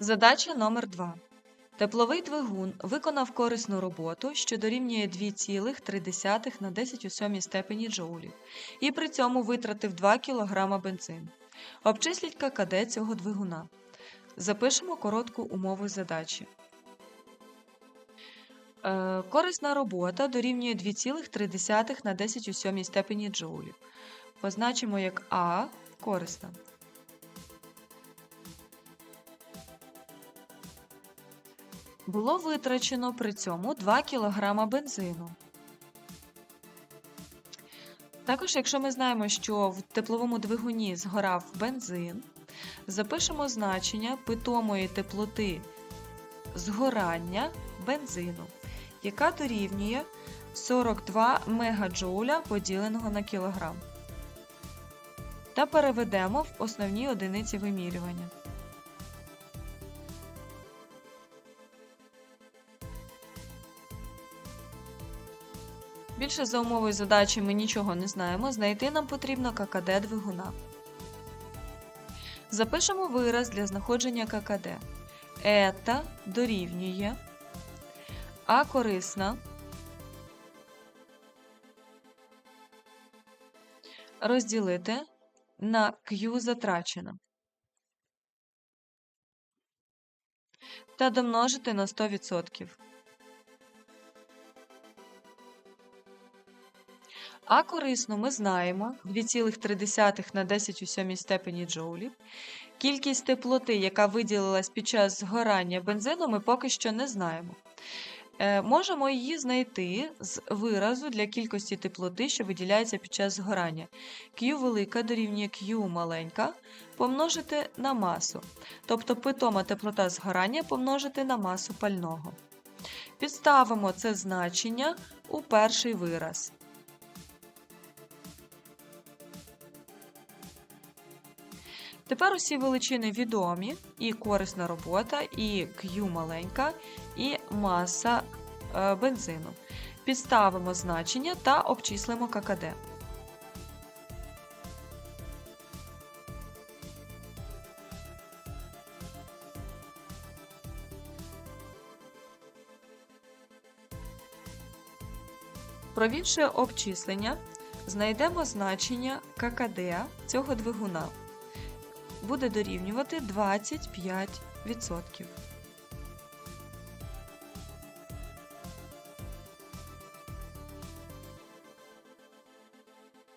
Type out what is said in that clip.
Задача номер 2. Тепловий двигун виконав корисну роботу, що дорівнює 2,3 на 10 у сьомій степені джоулів, і при цьому витратив 2 кг бензину. Обчисліть ККД цього двигуна. Запишемо коротку умову задачі. Е, корисна робота дорівнює 2,3 на 10 у сьомій степені джоулів. Позначимо як А корисна. Було витрачено при цьому 2 кг бензину. Також, якщо ми знаємо, що в тепловому двигуні згорав бензин, запишемо значення питомої теплоти згорання бензину, яка дорівнює 42 мегаджоуля поділеного на кілограм. Та переведемо в основні одиниці вимірювання. Більше за умовою задачі ми нічого не знаємо. Знайти нам потрібно ККД двигуна. Запишемо вираз для знаходження ККД. Ета дорівнює А корисна розділити на Q затрачена та домножити на 100%. А корисно ми знаємо 2,3 на 10 у сьомій степені джоулів. Кількість теплоти, яка виділилась під час згорання бензину, ми поки що не знаємо. Е, можемо її знайти з виразу для кількості теплоти, що виділяється під час згорання. Q велика дорівнює Q маленька помножити на масу, тобто питома теплота згорання помножити на масу пального. Підставимо це значення у перший вираз. Тепер усі величини відомі, і корисна робота, і Q маленька, і маса е, бензину. Підставимо значення та обчислимо ККД. Провівши обчислення, знайдемо значення ККД цього двигуна буде дорівнювати 25%.